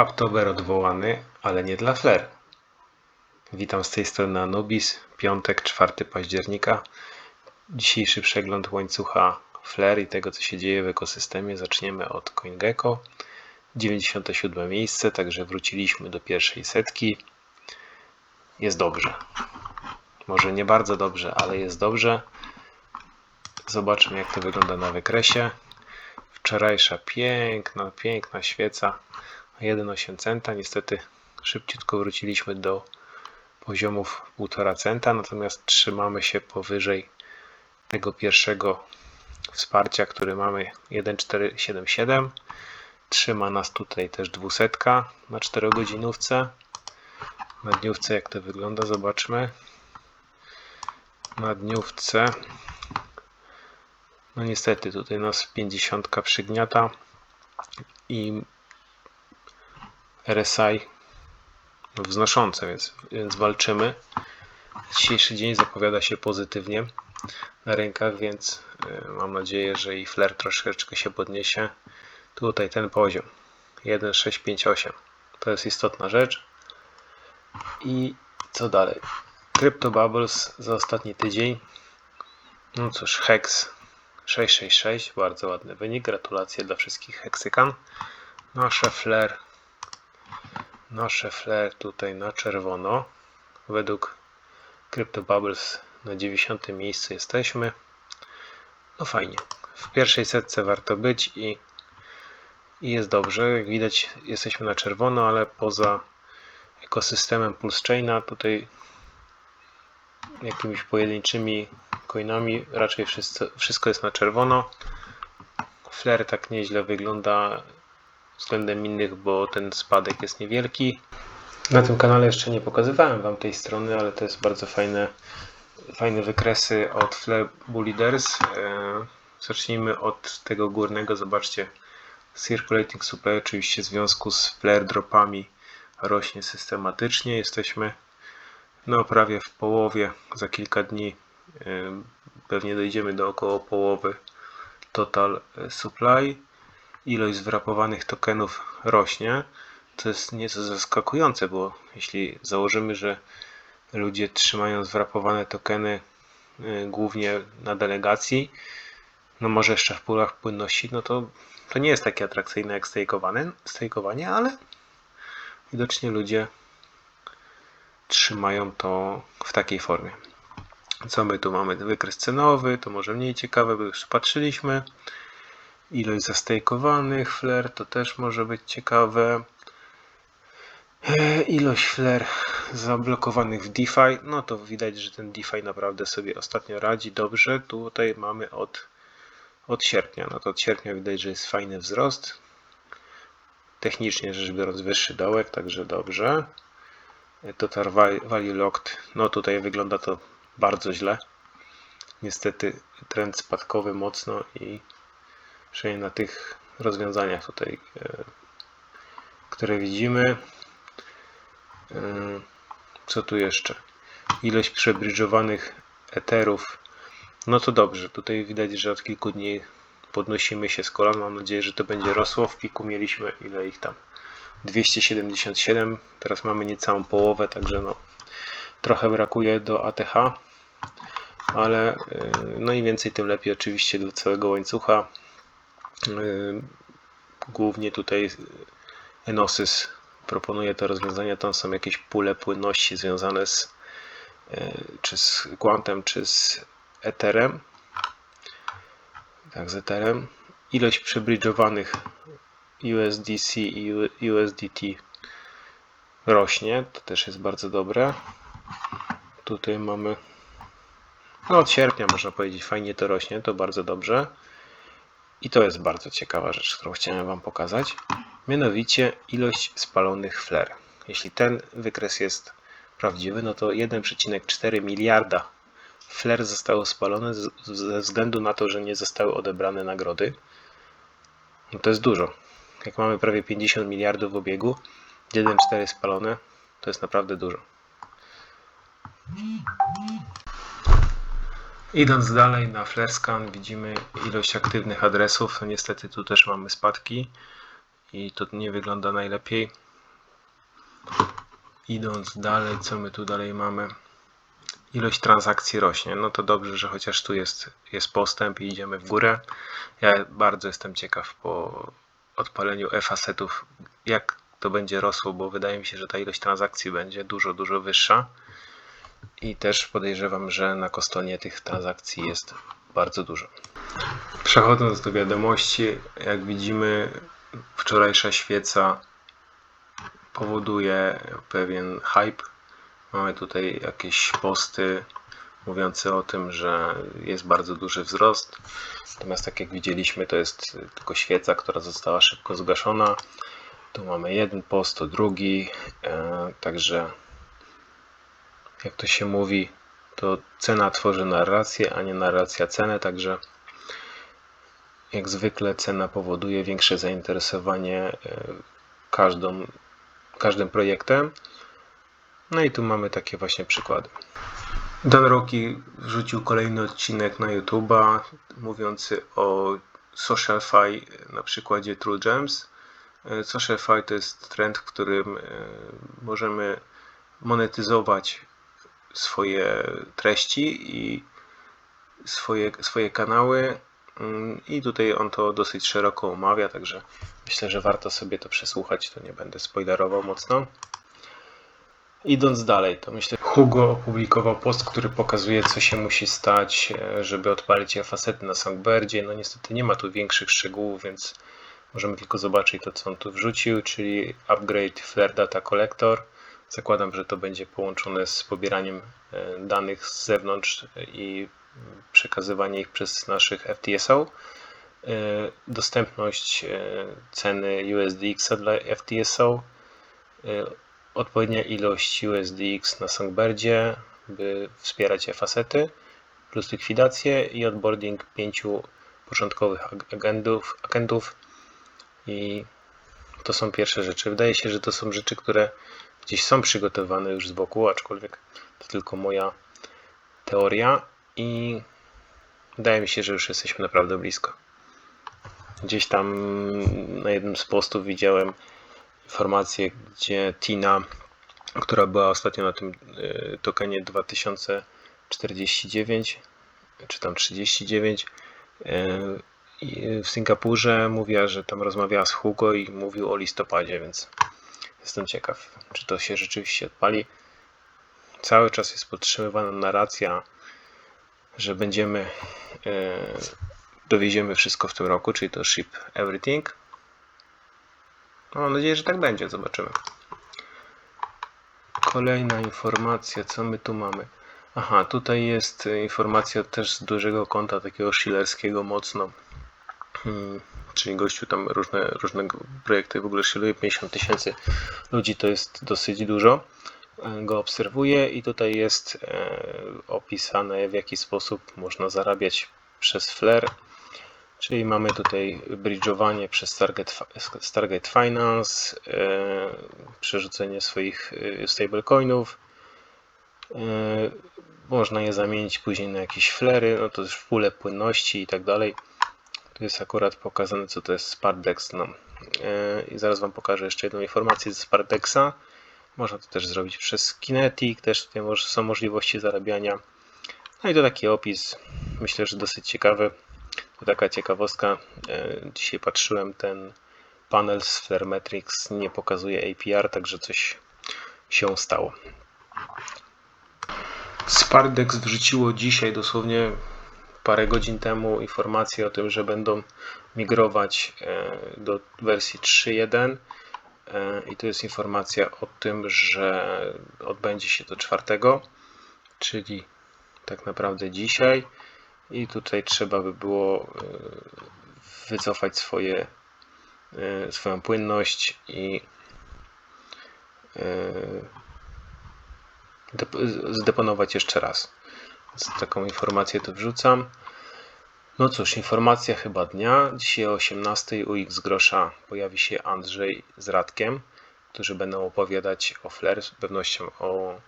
Aptober odwołany, ale nie dla fler. Witam z tej strony Anubis, piątek, 4 października. Dzisiejszy przegląd łańcucha fler i tego, co się dzieje w ekosystemie. Zaczniemy od CoinGecko. 97 miejsce, także wróciliśmy do pierwszej setki. Jest dobrze. Może nie bardzo dobrze, ale jest dobrze. Zobaczmy, jak to wygląda na wykresie. Wczorajsza piękna, piękna świeca. 1,8 centa. Niestety szybciutko wróciliśmy do poziomów 1,5 centa, natomiast trzymamy się powyżej tego pierwszego wsparcia, który mamy 1,477. Trzyma nas tutaj też dwusetka na 4 godzinówce. Na dniówce jak to wygląda, zobaczmy. Na dniówce no niestety tutaj nas 50 przygniata i RSI wznoszące, więc, więc walczymy. Dzisiejszy dzień zapowiada się pozytywnie na rynkach, więc y, mam nadzieję, że i flair troszeczkę się podniesie. Tutaj ten poziom 1,658 to jest istotna rzecz. I co dalej? Crypto Bubbles za ostatni tydzień. No cóż, Hex 666, bardzo ładny wynik. Gratulacje dla wszystkich heksykan. Nasze flair nasze flair tutaj na czerwono. Według Crypto Bubbles na 90 miejscu jesteśmy. No fajnie. W pierwszej setce warto być i, i jest dobrze. Jak widać jesteśmy na czerwono, ale poza ekosystemem Pulse Chaina tutaj jakimiś pojedynczymi coinami raczej wszystko, wszystko jest na czerwono. Flare tak nieźle wygląda względem innych, bo ten spadek jest niewielki. Na tym kanale jeszcze nie pokazywałem Wam tej strony, ale to jest bardzo fajne, fajne wykresy od Flare Leaders. E, zacznijmy od tego górnego. Zobaczcie, Circulating Supply oczywiście w związku z flare dropami rośnie systematycznie. Jesteśmy no prawie w połowie. Za kilka dni e, pewnie dojdziemy do około połowy total supply ilość zwrapowanych tokenów rośnie, to jest nieco zaskakujące, bo jeśli założymy, że ludzie trzymają zwrapowane tokeny y, głównie na delegacji, no może jeszcze w pulach płynności, no to to nie jest takie atrakcyjne jak stakeowanie, ale widocznie ludzie trzymają to w takiej formie. Co my tu mamy? Wykres cenowy, to może mniej ciekawe, bo już patrzyliśmy. Ilość zastejkowanych fler to też może być ciekawe. E, ilość fler zablokowanych w DeFi, no to widać, że ten DeFi naprawdę sobie ostatnio radzi dobrze. Tutaj mamy od, od sierpnia. No to od sierpnia widać, że jest fajny wzrost. Technicznie rzecz biorąc wyższy dołek, także dobrze. E, Total Value Locked, no tutaj wygląda to bardzo źle. Niestety trend spadkowy mocno i przynajmniej na tych rozwiązaniach tutaj, e, które widzimy. E, co tu jeszcze? Ilość przebridżowanych eterów. No to dobrze, tutaj widać, że od kilku dni podnosimy się z kolan. Mam nadzieję, że to będzie rosło. W piku mieliśmy ile ich tam? 277. Teraz mamy niecałą połowę, także no, trochę brakuje do ATH. Ale e, no i więcej tym lepiej oczywiście do całego łańcucha. Yy, głównie tutaj Enosys proponuje te rozwiązania. Tam są jakieś pule płynności związane z yy, czy z Quantem, czy z Etherem. Tak, z Etherem. Ilość przebridżowanych USDC i USDT rośnie. To też jest bardzo dobre. Tutaj mamy no od sierpnia można powiedzieć fajnie to rośnie, to bardzo dobrze. I to jest bardzo ciekawa rzecz, którą chciałem Wam pokazać. Mianowicie ilość spalonych fler. Jeśli ten wykres jest prawdziwy, no to 1,4 miliarda fler zostało spalone ze względu na to, że nie zostały odebrane nagrody. No to jest dużo. Jak mamy prawie 50 miliardów w obiegu, 1,4 spalone, to jest naprawdę dużo. Idąc dalej na Flarescan widzimy ilość aktywnych adresów. No niestety tu też mamy spadki i to nie wygląda najlepiej. Idąc dalej, co my tu dalej mamy? Ilość transakcji rośnie. No to dobrze, że chociaż tu jest, jest postęp i idziemy w górę. Ja bardzo jestem ciekaw po odpaleniu e-facetów, jak to będzie rosło, bo wydaje mi się, że ta ilość transakcji będzie dużo, dużo wyższa. I też podejrzewam, że na Kostonie tych transakcji jest bardzo dużo. Przechodząc do wiadomości, jak widzimy, wczorajsza świeca powoduje pewien hype. Mamy tutaj jakieś posty mówiące o tym, że jest bardzo duży wzrost. Natomiast tak jak widzieliśmy, to jest tylko świeca, która została szybko zgaszona. Tu mamy jeden post, to drugi. E, także jak to się mówi, to cena tworzy narrację, a nie narracja cenę. Także jak zwykle cena powoduje większe zainteresowanie e, każdą, każdym projektem. No i tu mamy takie właśnie przykłady. Dan Rocky wrzucił kolejny odcinek na YouTube'a mówiący o SocialFi na przykładzie True Gems. E, SocialFi to jest trend, w którym e, możemy monetyzować swoje treści i swoje, swoje kanały mm, i tutaj on to dosyć szeroko omawia, także myślę, że warto sobie to przesłuchać, to nie będę spoilerował mocno. Idąc dalej, to myślę, Hugo opublikował post, który pokazuje, co się musi stać, e, żeby odpalić facety na Songbirdzie. No niestety nie ma tu większych szczegółów, więc możemy tylko zobaczyć to, co on tu wrzucił, czyli upgrade Flare Data Collector. Zakładam, że to będzie połączone z pobieraniem e, danych z zewnątrz i przekazywanie ich przez naszych FTSO. E, dostępność ceny USDX dla FTSO odpowiednia ilość USDX na Songbirdzie, by wspierać e-facety, plus likwidację i onboarding pięciu początkowych agentów i to są pierwsze rzeczy. Wydaje się, że to są rzeczy, które gdzieś są przygotowane już z boku, aczkolwiek to tylko moja teoria i wydaje mi się, że już jesteśmy naprawdę blisko. Gdzieś tam na jednym z postów widziałem informację, gdzie Tina, która była ostatnio na tym e, tokenie 2049, czy tam 39, e, w Singapurze mówiła, że tam rozmawiała z Hugo i mówił o listopadzie, więc jestem ciekaw, czy to się rzeczywiście odpali. Cały czas jest podtrzymywana narracja, że będziemy e, dowieziemy wszystko w tym roku, czyli to ship everything. Mam nadzieję, że tak będzie. Zobaczymy. Kolejna informacja, co my tu mamy? Aha, tutaj jest informacja też z dużego konta, takiego shillerskiego mocno. Hmm, czyli gościu tam różne, różne projekty w ogóle shilluje. 50 tysięcy ludzi to jest dosyć dużo. E, go obserwuję i tutaj jest e, opisane w jaki sposób można zarabiać przez Flare Czyli mamy tutaj bridge'owanie przez Target, Target Finance, e, przerzucenie swoich stablecoinów. Można je zamienić później na jakieś flery, no to już w pule płynności i tak dalej. Jest akurat pokazane, co to jest Spardex. No. I zaraz Wam pokażę jeszcze jedną informację ze Spardexa. Można to też zrobić przez Kinetic, też tutaj są możliwości zarabiania. No i to taki opis, myślę, że dosyć ciekawy. Taka ciekawostka, e, dzisiaj patrzyłem, ten panel z Flaremetrics nie pokazuje APR, także coś się stało. Spardex wrzuciło dzisiaj, dosłownie parę godzin temu, informację o tym, że będą migrować e, do wersji 3.1 e, i tu jest informacja o tym, że odbędzie się to czwartego, czyli tak naprawdę dzisiaj i tutaj trzeba by było e, wycofać swoje, swoją płynność i zdeponować jeszcze raz. Taką informację tu wrzucam. No cóż, informacja chyba dnia. Dzisiaj o 18 u X grosza pojawi się Andrzej z Radkiem, którzy będą opowiadać o Flare, z pewnością o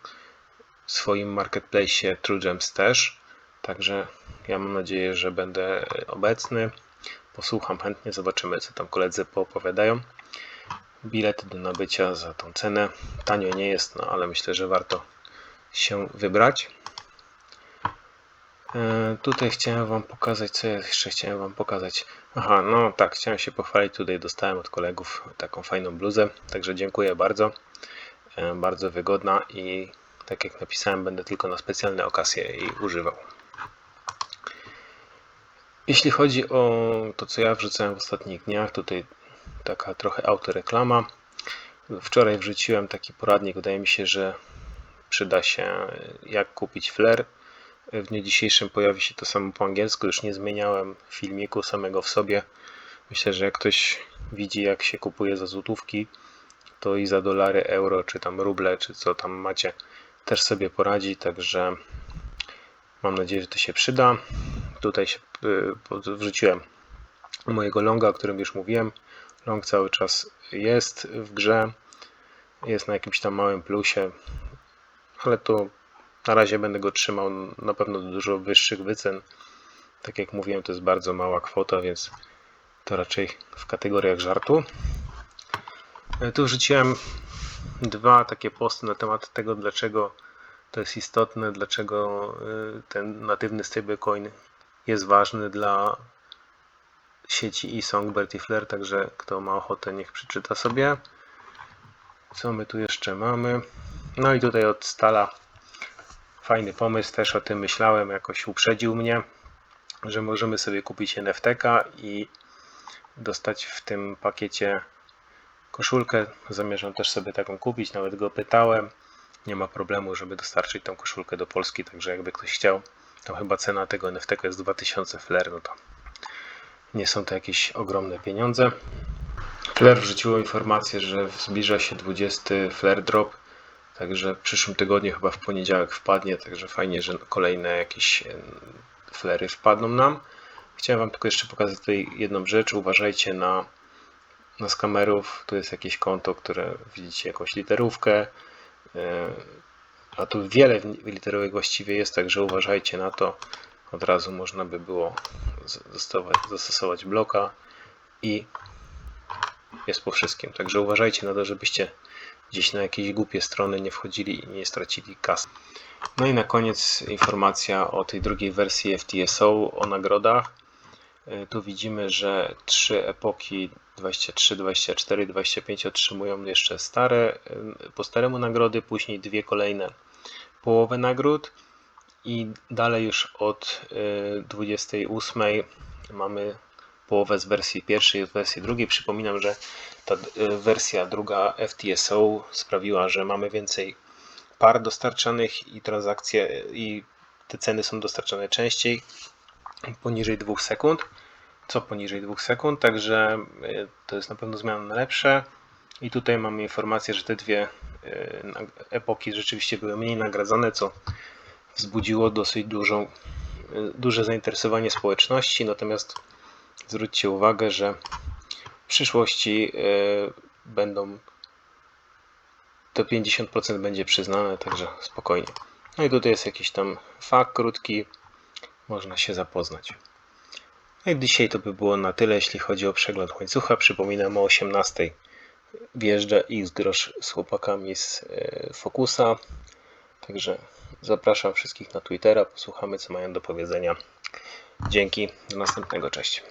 swoim marketplace True Gems też. Także ja mam nadzieję, że będę obecny. Posłucham chętnie, zobaczymy, co tam koledzy poopowiadają. bilety do nabycia za tą cenę. Tanio nie jest, no ale myślę, że warto się wybrać. E, Tutaj chciałem Wam pokazać, co jeszcze chciałem Wam pokazać. Aha, no tak, chciałem się pochwalić. Tutaj dostałem od kolegów taką fajną bluzę, także dziękuję bardzo. E, Bardzo wygodna i tak jak napisałem, będę tylko na specjalne okazje jej używał. Jeśli chodzi o to, co ja wrzucałem w ostatnich dniach, tutaj taka trochę autoreklama. Wczoraj wrzuciłem taki poradnik, wydaje mi się, że przyda się jak kupić flair. W dniu dzisiejszym pojawi się to samo po angielsku, już nie zmieniałem filmiku samego w sobie. Myślę, że jak ktoś widzi jak się kupuje za złotówki, to i za dolary, euro, czy tam ruble, czy co tam macie, też sobie poradzi, także mam nadzieję, że to się przyda. Tutaj się y, wrzuciłem mojego longa, o którym już mówiłem. Long cały czas jest w grze, jest na jakimś tam małym plusie, ale to na razie będę go trzymał na pewno do dużo wyższych wycen. Tak jak mówiłem, to jest bardzo mała kwota, więc to raczej w kategoriach żartu. E, Tu wrzuciłem dwa takie posty na temat tego, dlaczego to jest istotne, dlaczego y, ten natywny stablecoin jest ważny dla sieci i Songbird i Flare, także kto ma ochotę, niech przeczyta sobie. Co my tu jeszcze mamy? No i tutaj od Stala fajny pomysł, też o tym myślałem, jakoś uprzedził mnie, że możemy sobie kupić NFTK i dostać w tym pakiecie koszulkę. Zamierzam też sobie taką kupić, nawet go pytałem. Nie ma problemu, żeby dostarczyć tą koszulkę do Polski, także jakby ktoś chciał, to chyba cena tego NFTK jest 2000 fler, no to nie są to jakieś ogromne pieniądze. Flair wrzuciło informację, że zbliża się 20 Flair Drop, także w przyszłym tygodniu, chyba w poniedziałek wpadnie, także fajnie, że kolejne jakieś flery wpadną nam. Chciałem Wam tylko jeszcze pokazać tutaj jedną rzecz. Uważajcie na, na skamerów. Tu jest jakieś konto, które widzicie jakąś literówkę, a tu wiele literówek właściwie jest, także uważajcie na to. Od razu można by było zastosować, zastosować bloka i jest po wszystkim. Także uważajcie na to, żebyście gdzieś na jakieś głupie strony nie wchodzili i nie stracili kasy. No i na koniec informacja o tej drugiej wersji FTSO, o nagrodach. E, Tu widzimy, że trzy epoki 23, 24 i 25 otrzymują jeszcze stare, e, po staremu nagrody, później dwie kolejne połowę nagród i dalej już od e, 28 mamy połowę z wersji pierwszej i wersji drugiej. Przypominam, że ta e, wersja druga FTSO sprawiła, że mamy więcej par dostarczanych i transakcje i te ceny są dostarczane częściej poniżej 2 sekund. Co poniżej 2 sekund, także e, to jest na pewno zmiana na lepsze. I tutaj mamy informację, że te dwie nag- epoki rzeczywiście były mniej nagradzane, co wzbudziło dosyć dużą, duże zainteresowanie społeczności. Natomiast zwróćcie uwagę, że w przyszłości e, będą to 50% będzie przyznane, także spokojnie. No i tutaj jest jakiś tam fakt krótki, można się zapoznać. No i dzisiaj to by było na tyle, jeśli chodzi o przegląd łańcucha. Przypominam o 18 wjeżdża X grosz z chłopakami z e, Focusa. Także zapraszam wszystkich na Twittera, posłuchamy co mają do powiedzenia. Dzięki, do następnego, cześć.